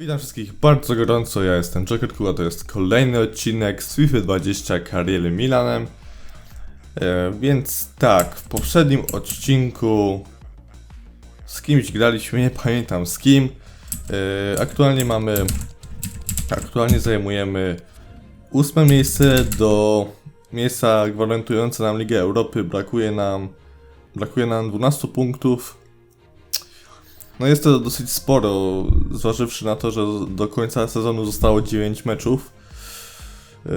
Witam wszystkich bardzo gorąco, ja jestem Joker a to jest kolejny odcinek z FIFA 20 Kariery Milanem. E, więc tak, w poprzednim odcinku z kimś graliśmy, nie pamiętam z kim. E, aktualnie mamy, aktualnie zajmujemy ósme miejsce do miejsca gwarantujące nam Ligę Europy. Brakuje nam, brakuje nam 12 punktów. No jest to dosyć sporo, zważywszy na to, że do końca sezonu zostało 9 meczów. Yy,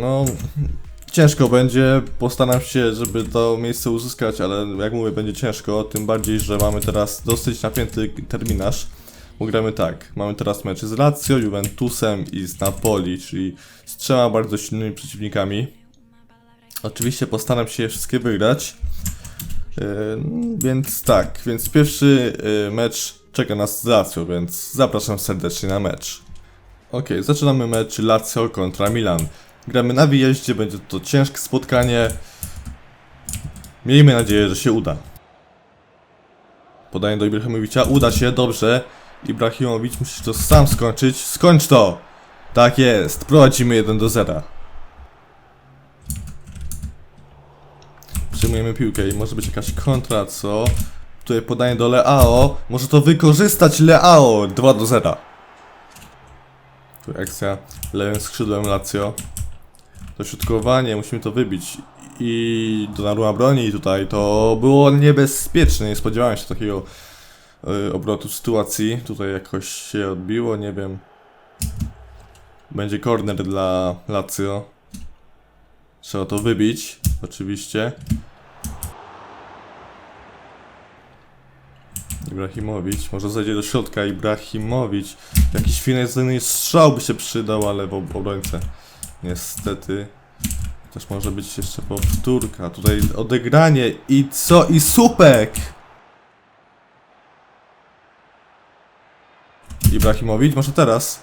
No, ciężko będzie. Postaram się, żeby to miejsce uzyskać, ale jak mówię, będzie ciężko. Tym bardziej, że mamy teraz dosyć napięty terminarz. Bo gramy tak, mamy teraz mecze z Lazio, Juventusem i z Napoli, czyli z trzema bardzo silnymi przeciwnikami. Oczywiście postaram się je wszystkie wygrać. Yy, więc tak, więc pierwszy yy, mecz czeka nas z Lazio, więc zapraszam serdecznie na mecz. Ok, zaczynamy mecz Lazio kontra Milan. Gramy na wyjeździe, będzie to ciężkie spotkanie. Miejmy nadzieję, że się uda. Podaję do Ibrahimowicza, uda się, dobrze. Ibrahimowicz musisz to sam skończyć. Skończ to! Tak jest, prowadzimy 1 do 0. Przyjmujemy piłkę i może być jakaś kontra, co? Tutaj podanie do Leao. Może to wykorzystać Leao 2 do 0. Tu akcja lewym skrzydłem Lazio. Dośrodkowanie, musimy to wybić. I Donnarumma broni tutaj. To było niebezpieczne. Nie spodziewałem się takiego y, obrotu sytuacji. Tutaj jakoś się odbiło, nie wiem. Będzie corner dla Lazio. Trzeba to wybić, oczywiście. Ibrahimowicz, może zejdzie do środka Ibrahimowicz. Jakiś finezny strzał by się przydał, ale w ob- obrońcę. Niestety. Też może być jeszcze powtórka. Tutaj odegranie i co? I słupek! Ibrahimowicz, może teraz?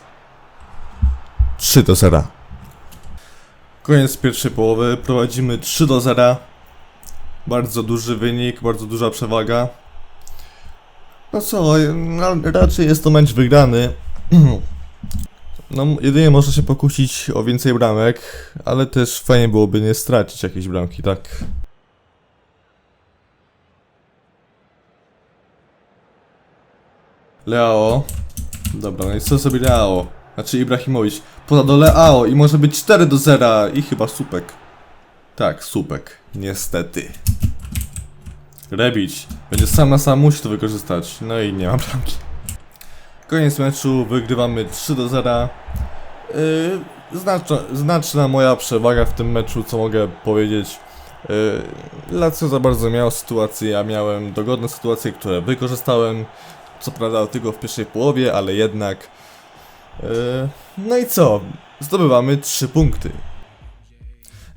3 do 0. Koniec pierwszej połowy, prowadzimy 3 do 0. Bardzo duży wynik, bardzo duża przewaga. No co, no, raczej jest to mecz wygrany. No, jedynie można się pokusić o więcej bramek, ale też fajnie byłoby nie stracić jakiejś bramki, tak? Leao. Dobra, no i co sobie Leao? Znaczy Ibrahimowicz. Poda do Leao i może być 4 do 0 i chyba słupek. Tak, słupek. Niestety. Rebić. Będzie sam na sam, musi to wykorzystać. No i nie ma bramki. Koniec meczu, wygrywamy 3 do 0. Yy, znaczna, znaczna moja przewaga w tym meczu, co mogę powiedzieć. Yy, Lazio za bardzo miał sytuacje, ja miałem dogodne sytuacje, które wykorzystałem. Co prawda tylko w pierwszej połowie, ale jednak. Yy, no i co? Zdobywamy 3 punkty.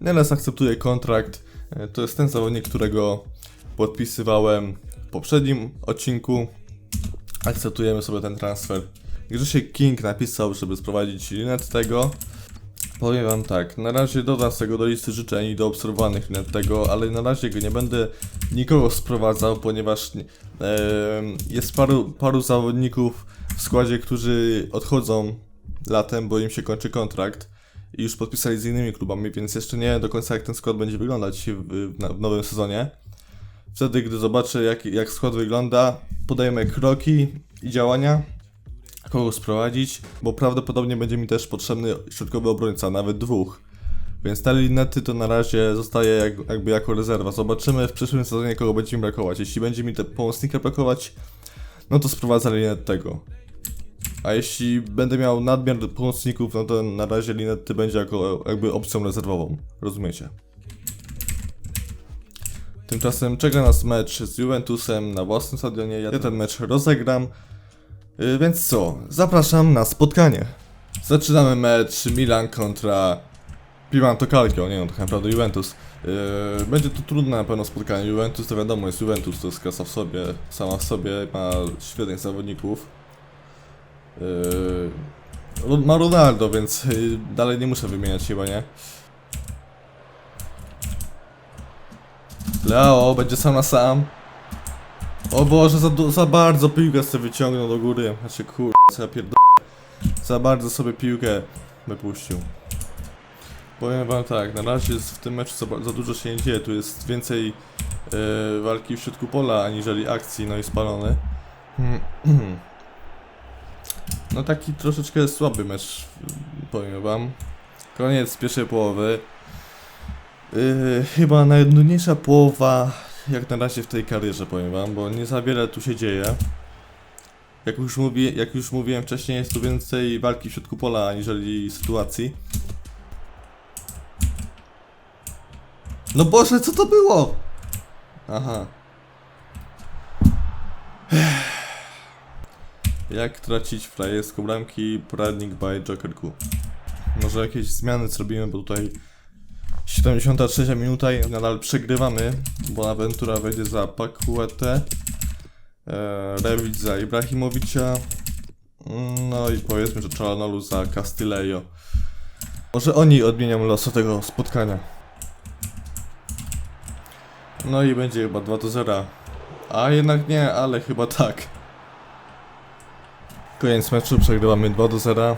Neles akceptuje kontrakt. Yy, To jest ten zawodnik, którego podpisywałem w poprzednim odcinku. Akceptujemy sobie ten transfer. Grzesiek King napisał, żeby sprowadzić linet tego. Powiem wam tak, na razie dodam tego do listy życzeń i do obserwowanych linet tego, ale na razie go nie będę nikogo sprowadzał, ponieważ em, jest paru, paru zawodników w składzie, którzy odchodzą latem, bo im się kończy kontrakt i już podpisali z innymi klubami, więc jeszcze nie do końca jak ten skład będzie wyglądać w, w, w nowym sezonie. Wtedy, gdy zobaczę, jak, jak skład wygląda, podajemy kroki i działania, kogo sprowadzić, bo prawdopodobnie będzie mi też potrzebny środkowy obrońca, nawet dwóch. Więc te linety to na razie zostaje jak, jakby jako rezerwa. Zobaczymy w przyszłym sezonie, kogo będzie mi brakować. Jeśli będzie mi te pomocnika brakować, no to sprowadzę linet tego. A jeśli będę miał nadmiar pomocników, no to na razie linety będzie jako jakby opcją rezerwową. Rozumiecie? Tymczasem czeka nas mecz z Juventusem na własnym stadionie. Ja ten mecz rozegram. Yy, więc co? Zapraszam na spotkanie. Zaczynamy mecz Milan kontra Pimanto Calcio. Nie no, tak naprawdę Juventus. Yy, będzie to trudne na pewno spotkanie. Juventus to wiadomo jest Juventus, to jest klasa w sobie, sama w sobie, ma świetnych zawodników. Yy, ma Ronaldo, więc dalej nie muszę wymieniać chyba, nie? Leo będzie sam na sam. O Boże, za, za bardzo piłkę sobie wyciągnął do góry. Znaczy kur... za bardzo sobie piłkę wypuścił. Powiem wam tak, na razie w tym meczu za, za dużo się nie dzieje, tu jest więcej e, walki w środku pola aniżeli akcji, no i spalony. No taki troszeczkę słaby mecz, powiem wam. Koniec pierwszej połowy. Yy, chyba najnudniejsza połowa jak na razie w tej karierze, powiem wam, bo nie za wiele tu się dzieje. Jak już, mówię, jak już mówiłem wcześniej, jest tu więcej walki w środku pola aniżeli sytuacji. No Boże, co to było? Aha. Jak tracić frajerską bramki? Poradnik by Joker Q. Może jakieś zmiany zrobimy, bo tutaj 73 minuta i nadal przegrywamy. Bonaventura wejdzie za Pakuetę. E, Rewicz za Ibrahimowicza. No i powiedzmy, że Czalanolu za Castillejo. Może oni odmienią los tego spotkania. No i będzie chyba 2 do 0. A jednak nie, ale chyba tak. Koniec meczu, przegrywamy 2 do 0.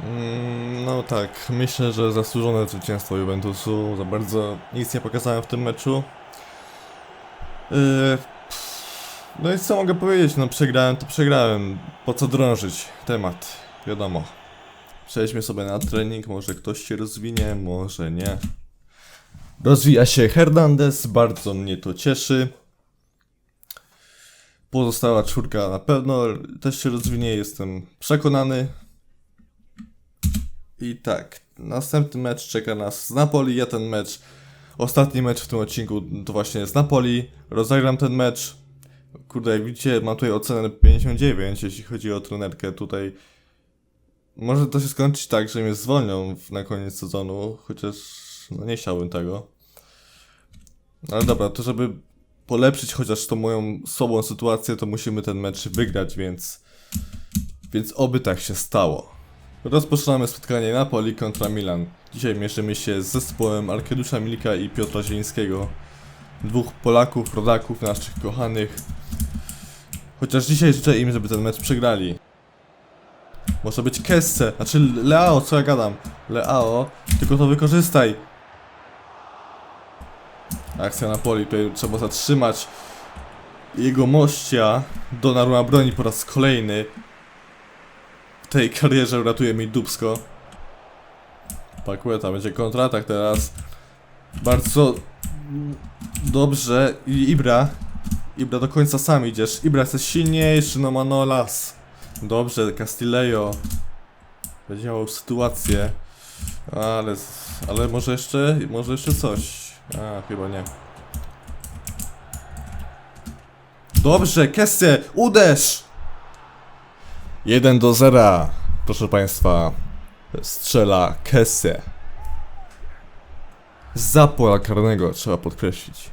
Mm, No tak, myślę, że zasłużone zwycięstwo Juventusu. Za bardzo nic nie pokazałem w tym meczu. Yy, no i co mogę powiedzieć? No przegrałem to przegrałem. Po co drążyć temat? Wiadomo. Przejdźmy sobie na trening, może ktoś się rozwinie, może nie. Rozwija się Hernandez, bardzo mnie to cieszy. Pozostała czwórka na pewno też się rozwinie, jestem przekonany. I tak, następny mecz czeka nas z Napoli. Ja ten mecz, ostatni mecz w tym odcinku to właśnie jest Napoli. Rozegram ten mecz. Kurde, jak widzicie, mam tutaj ocenę 59, jeśli chodzi o trenerkę. Tutaj może to się skończyć tak, że mnie zwolnią na koniec sezonu, chociaż no nie chciałbym tego. Ale dobra, to żeby polepszyć chociaż tą moją słabą sytuację, to musimy ten mecz wygrać, więc więc oby tak się stało. Rozpoczynamy spotkanie Napoli kontra Milan. Dzisiaj mierzymy się z zespołem Arkadiusza Milika i Piotra Zielińskiego. Dwóch Polaków, rodaków naszych kochanych. Chociaż dzisiaj życzę im, żeby ten mecz przegrali. Może być Kesse, znaczy Leao, co ja gadam? Leao, tylko to wykorzystaj. Akcja Napoli, tutaj trzeba zatrzymać jego mościa. Donnarumma broni po raz kolejny tej karierze uratuje mi dubsko. Pakueta będzie kontratak teraz. Bardzo dobrze. I Ibra. Ibra do końca sam idziesz. Ibra jest silniejszy, no Manolas. Dobrze, Castillejo. Będzie miał sytuację. Ale, ale może jeszcze, może jeszcze coś. A, chyba nie. Dobrze, Kessie, uderz! 1 do 0. Proszę Państwa, strzela Kesse. Za pola karnego, trzeba podkreślić.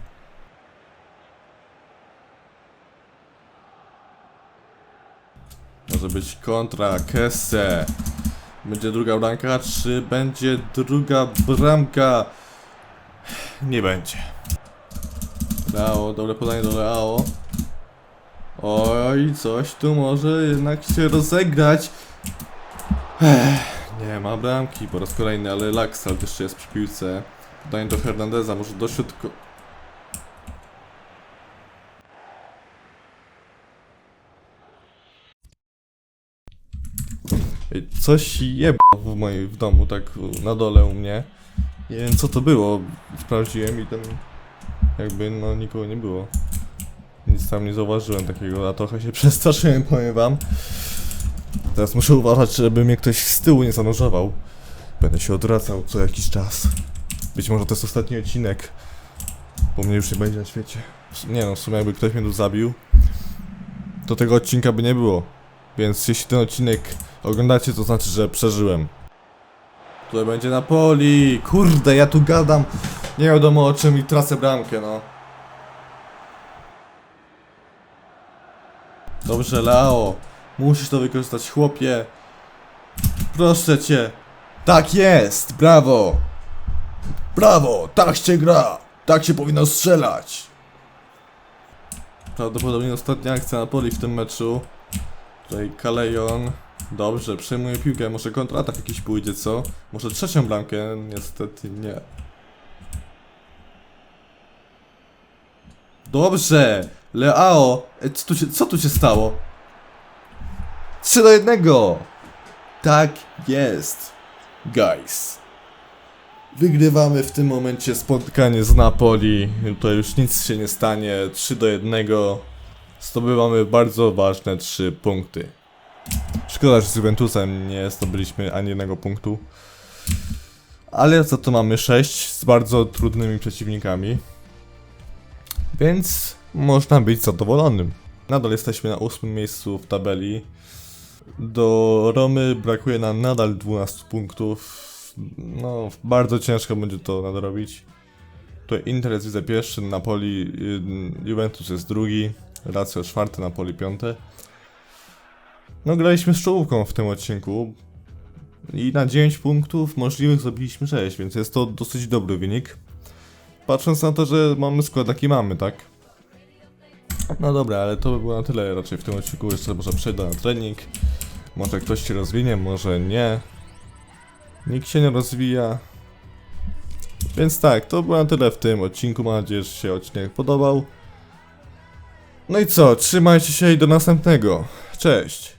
Może być kontra Kesse. Będzie druga bramka, czy będzie druga bramka? Nie będzie. Leao, dobre podanie do Leao. Oj, coś tu może jednak się rozegrać. Ech, nie ma bramki po raz kolejny, ale Laxal jeszcze jest przy piłce. Podanie do Hernandeza, może do środku. Coś jeba w mojej w domu, tak na dole u mnie. Nie wiem co to było. Sprawdziłem i tam jakby no nikogo nie było. Nic tam nie zauważyłem takiego, a trochę się przestraszyłem, powiem wam. Teraz muszę uważać, żeby mnie ktoś z tyłu nie zanurzował. Będę się odwracał co jakiś czas. Być może to jest ostatni odcinek, bo mnie już nie będzie na świecie. Nie no, w sumie jakby ktoś mnie tu zabił, to tego odcinka by nie było. Więc jeśli ten odcinek oglądacie, to znaczy, że przeżyłem. Tutaj będzie Napoli. Kurde, ja tu gadam. Nie wiadomo o czym i tracę bramkę, no. Dobrze, Leo. Musisz to wykorzystać, chłopie. Proszę cię. Tak jest, brawo. Brawo, tak się gra. Tak się powinno strzelać. Prawdopodobnie ostatnia akcja Napoli w tym meczu. Tutaj Kalejon. Dobrze, przejmuję piłkę, może kontratak jakiś pójdzie, co? Może trzecią bramkę? Niestety nie. Dobrze! Leao! E, Co tu się, co tu się stało? 3 do 1! Tak jest! Guys. Wygrywamy w tym momencie spotkanie z Napoli. To już nic się nie stanie. 3 do 1. Zdobywamy bardzo ważne 3 punkty. Szkoda, że z Juventusem nie zdobyliśmy ani jednego punktu. Ale za to mamy 6 z bardzo trudnymi przeciwnikami. Więc można być zadowolonym. Nadal jesteśmy na ósmym miejscu w tabeli. Do Romy brakuje nam nadal 12 punktów. No, bardzo ciężko będzie to nadrobić. Tutaj Inter jest widzę pierwszy, Napoli, y, Juventus jest drugi, Lazio czwarty, Napoli piąte. No, graliśmy z czołówką w tym odcinku. I na 9 punktów możliwych zrobiliśmy 6, więc jest to dosyć dobry wynik. Patrząc na to, że mamy skład jaki mamy, tak? No dobra, ale to by było na tyle raczej w tym odcinku. Jeszcze może przejdę na trening. Może ktoś się rozwinie, może nie. Nikt się nie rozwija. Więc tak, to było na tyle w tym odcinku. Mam nadzieję, że się odcinek podobał. No i co, trzymajcie się i do następnego. Cześć!